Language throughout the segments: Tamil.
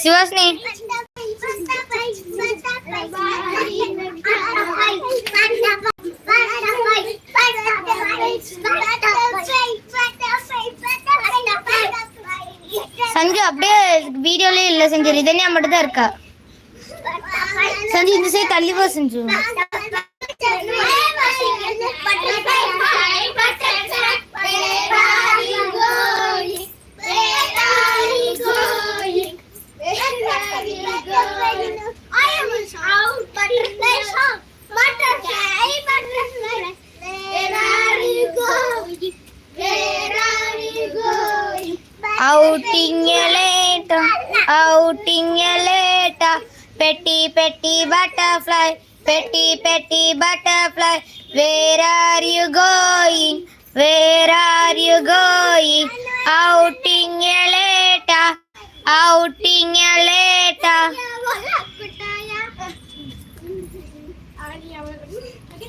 சிவாஸ்னி. சஞ்சு அப்படியே வீடியோலயே இல்ல செஞ்சு. ரிதன்யா மட்டும் தான் இருக்கா? சஞ்சு இந்த சைடு தள்ளி செஞ்சு. ഔട്ടിങ്ങലേട്ട ഔട്ടിങ്ങലേട്ട. പെട്ടി പെട്ടി ബട്ടർഫ്ലൈ പെട്ടി പെട്ടി butterfly. Where are you going where are you going ഔട്ടിങ്ങലേട്ട ഔട്ടിങ്ങലേട്ട. അവൻ അവൻ ഓക്കേ.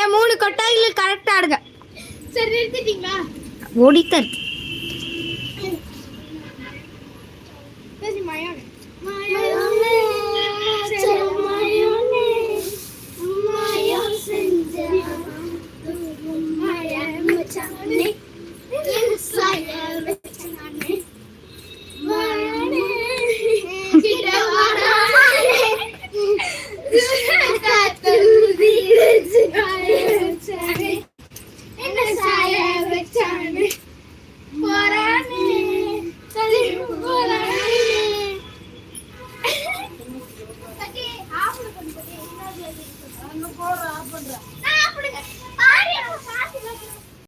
ஏன் மூணு கொட்டாய்கள் கரெக்டா ஆடுங்க சரி நிறுத்திட்டீங்களா ஓடித்தர் Thank.